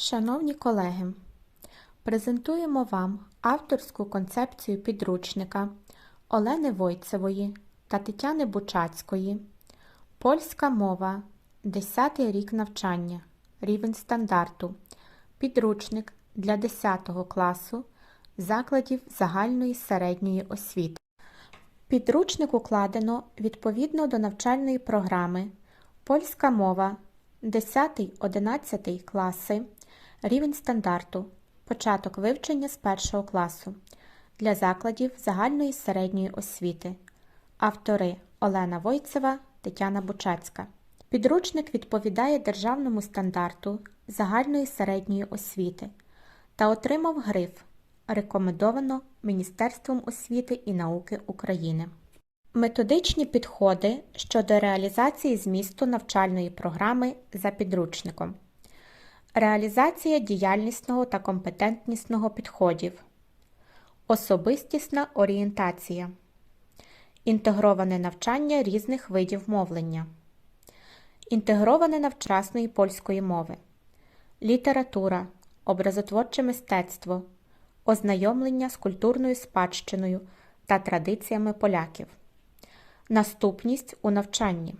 Шановні колеги, презентуємо вам авторську концепцію підручника Олени Войцевої та Тетяни Бучацької Польська мова 10 рік навчання. Рівень стандарту. Підручник для 10 класу закладів загальної середньої освіти. Підручник укладено відповідно до навчальної програми Польська мова 10-11 класи. Рівень стандарту. Початок вивчення з першого класу для закладів загальної середньої освіти. Автори Олена Войцева, Тетяна Бучацька. Підручник відповідає державному стандарту загальної середньої освіти та отримав гриф Рекомендовано Міністерством освіти і науки України. Методичні підходи щодо реалізації змісту навчальної програми за підручником. Реалізація діяльнісного та компетентнісного підходів. Особистісна орієнтація. Інтегроване навчання різних видів мовлення. Інтегроване навчасної польської мови. Література. Образотворче мистецтво. Ознайомлення з культурною спадщиною та традиціями поляків. Наступність у навчанні.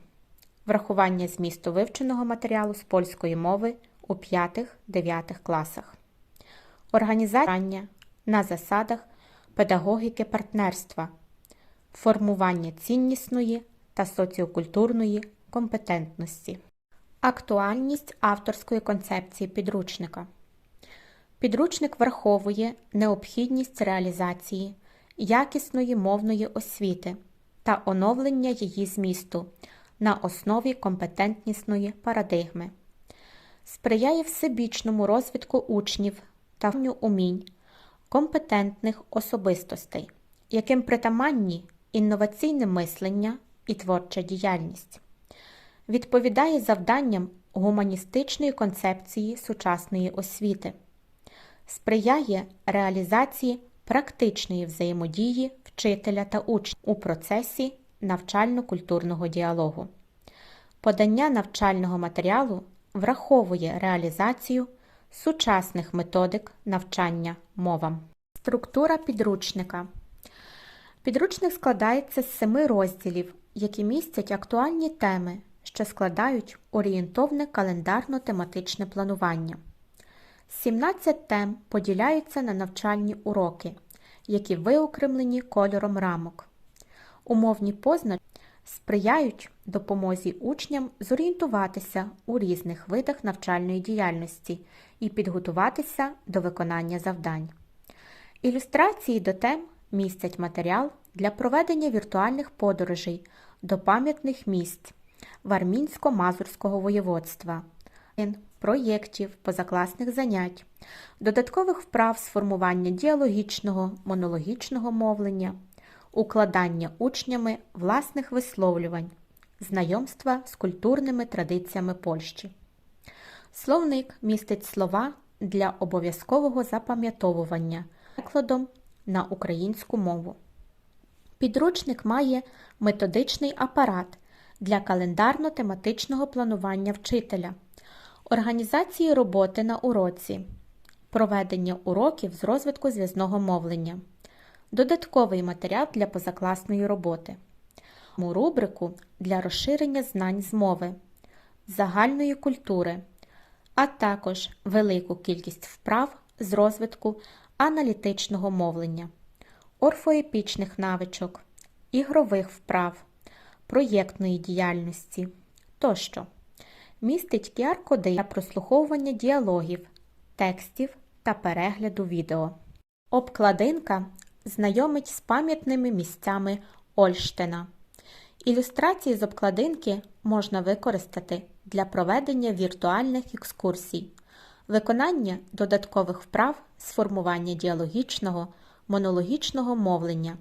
Врахування змісту вивченого матеріалу з польської мови у 5-9 класах. Організація на засадах педагогіки партнерства. Формування ціннісної та соціокультурної компетентності. Актуальність авторської концепції підручника. Підручник враховує необхідність реалізації якісної мовної освіти та оновлення її змісту на основі компетентнісної парадигми, сприяє всебічному розвитку учнів та умінь компетентних особистостей, яким притаманні інноваційне мислення і творча діяльність, відповідає завданням гуманістичної концепції сучасної освіти, сприяє реалізації практичної взаємодії вчителя та учня у процесі навчально-культурного діалогу. Подання навчального матеріалу враховує реалізацію сучасних методик навчання мовам. Структура підручника. Підручник складається з семи розділів, які містять актуальні теми, що складають орієнтовне календарно-тематичне планування. 17 тем поділяються на навчальні уроки, які виокремлені кольором рамок. Умовні позначки сприяють допомозі учням зорієнтуватися у різних видах навчальної діяльності і підготуватися до виконання завдань. Ілюстрації до тем містять матеріал для проведення віртуальних подорожей до пам'ятних місць Вармінсько-Мазурського воєводства, проєктів, позакласних занять, додаткових вправ з формування діалогічного, монологічного мовлення, укладання учнями власних висловлювань, знайомства з культурними традиціями Польщі. Словник містить слова для обов'язкового запам'ятовування перекладом на українську мову. Підручник має методичний апарат для календарно-тематичного планування вчителя, організації роботи на уроці, проведення уроків з розвитку зв'язного мовлення, додатковий матеріал для позакласної роботи, рубрику для розширення знань з мови, загальної культури, а також велику кількість вправ з розвитку аналітичного мовлення, орфоепічних навичок, ігрових вправ, проєктної діяльності тощо. Містить QR-коди для прослуховування діалогів, текстів та перегляду відео. Обкладинка знайомить з пам'ятними місцями Ольштина. Ілюстрації з обкладинки можна використати для проведення віртуальних екскурсій, виконання додаткових вправ з формування діалогічного, монологічного мовлення,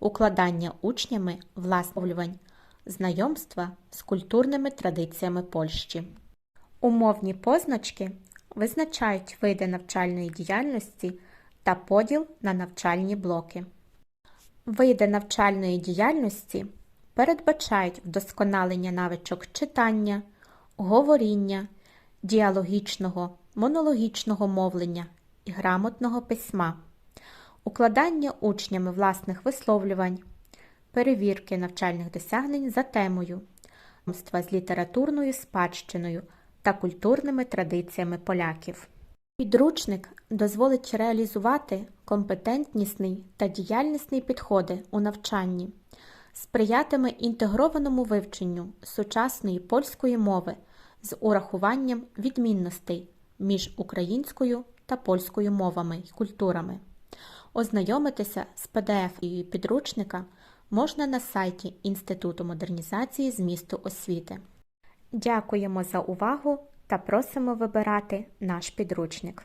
укладання учнями власновлювань, знайомства з культурними традиціями Польщі. Умовні позначки визначають види навчальної діяльності та поділ на навчальні блоки. Види навчальної діяльності передбачають вдосконалення навичок читання, говоріння, діалогічного, монологічного мовлення і грамотного письма, укладання учнями власних висловлювань, перевірки навчальних досягнень за темою, з літературною спадщиною та культурними традиціями поляків. Підручник дозволить реалізувати компетентнісний та діяльнісний підходи у навчанні, сприятиме інтегрованому вивченню сучасної польської мови з урахуванням відмінностей між українською та польською мовами й культурами. Ознайомитися з PDF підручника можна на сайті Інституту модернізації змісту освіти. Дякуємо за увагу та просимо вибирати наш підручник.